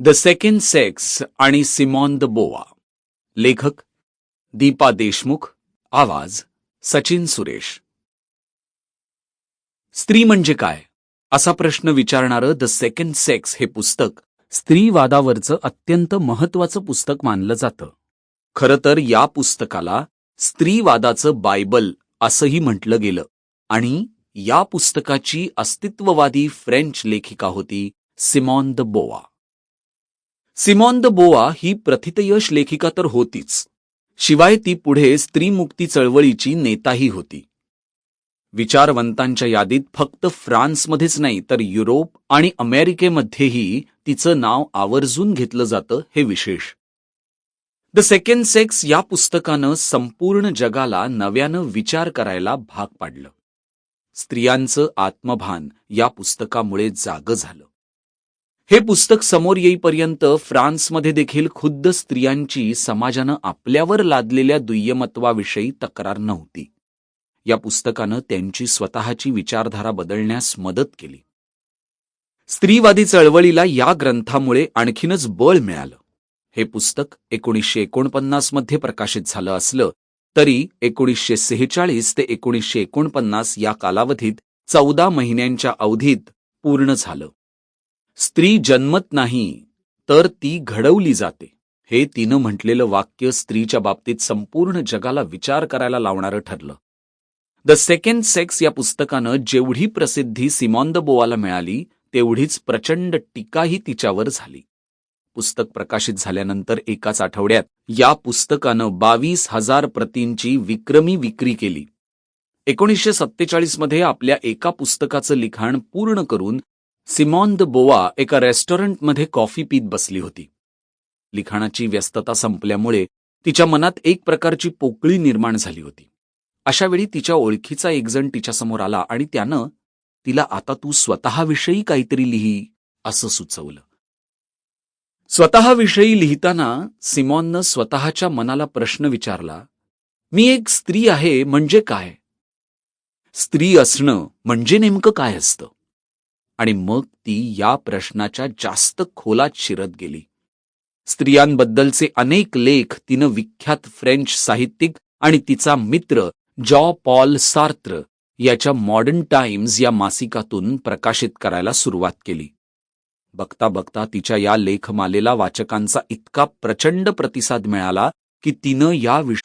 The second sex आणि Simone de Beauvoir लेखक दीपा देशमुख आवाज सचिन सुरेश. स्त्री म्हणजे काय? असा प्रश्न विचारणारं द सेकंड सेक्स हे पुस्तक स्त्रीवादावरचं अत्यंत महत्वाचं पुस्तक मानलं जातं. खरं तर या पुस्तकाला स्त्रीवादाचं बायबल असंही म्हटलं गेलं. आणि या पुस्तकाची अस्तित्ववादी फ्रेंच लेखिका होती Simone de Beauvoir. Simone de Beauvoir ही प्रथितयश लेखिका तर होतीच. शिवाय ती पुढे स्त्रीमुक्ती चळवळीची नेताही होती. विचारवंतांच्या यादीत फक्त फ्रान्समध्येच नाही तर युरोप आणि अमेरिकेमध्येही तिचं नाव आवर्जून घेतलं जातं हे विशेष. द सेकंड सेक्स या पुस्तकानं संपूर्ण जगाला नव्यानं विचार करायला भाग पाडलं. स्त्रियांचं आत्मभान या पुस्तकामुळे जागं झालं. हे पुस्तक समोर येईपर्यंत फ्रान्समध्ये देखील खुद्द स्त्रियांची समाजानं आपल्यावर लादलेल्या दुय्यमत्वाविषयी तक्रार नव्हती. या पुस्तकानं त्यांची स्वतःची विचारधारा बदलण्यास मदत केली. स्त्रीवादी चळवळीला या ग्रंथामुळे आणखीनच बळ मिळालं. हे पुस्तक एकोणीसशे एकोणपन्नासमध्ये प्रकाशित झालं असलं तरी एकोणीसशे सेहेचाळीस ते एकोणीसशे एकोणपन्नास या कालावधीत चौदा महिन्यांच्या अवधीत पूर्ण झालं. स्त्री जन्मत नाही तर ती घडवली जाते हे तिनं म्हटलेलं वाक्य स्त्रीच्या बाबतीत संपूर्ण जगाला विचार करायला लावणारं ठरलं. द सेकंड सेक्स या पुस्तकानं जेवढी प्रसिद्धी सिमॉन द बोवाला मिळाली तेवढीच प्रचंड टीकाही तिच्यावर झाली. पुस्तक प्रकाशित झाल्यानंतर एकाच आठवड्यात या पुस्तकानं बावीस हजार प्रतींची विक्रमी विक्री केली. एकोणीसशे सत्तेचाळीसमध्ये आपल्या एका पुस्तकाचं लिखाण पूर्ण करून सिमॉन द बोवा एका रेस्टॉरंटमध्ये कॉफी पीत बसली होती. लिखाणाची व्यस्तता संपल्यामुळे तिच्या मनात एक प्रकारची पोकळी निर्माण झाली होती. अशावेळी तिच्या ओळखीचा एकजण तिच्यासमोर आला आणि त्यानं तिला आता तू स्वतःविषयी काहीतरी लिही असं सुचवलं. स्वतःविषयी लिहिताना सिमॉननं स्वतःच्या मनाला प्रश्न विचारला मी एक स्त्री आहे म्हणजे काय? स्त्री असणं म्हणजे नेमकं काय असतं? आणि मग ती या प्रश्नाच्या जास्त खोलात शिरत गेली. स्त्रियांबद्दलचे अनेक लेख तिनं विख्यात फ्रेंच साहित्यिक आणि तिचा मित्र जॉ पॉल सार्त्र याच्या मॉडर्न टाइम्स या मासिकातून प्रकाशित करायला सुरुवात केली. बघता बघता तिच्या या लेखमालेला वाचकांचा इतका प्रचंड प्रतिसाद मिळाला की तिनं या विष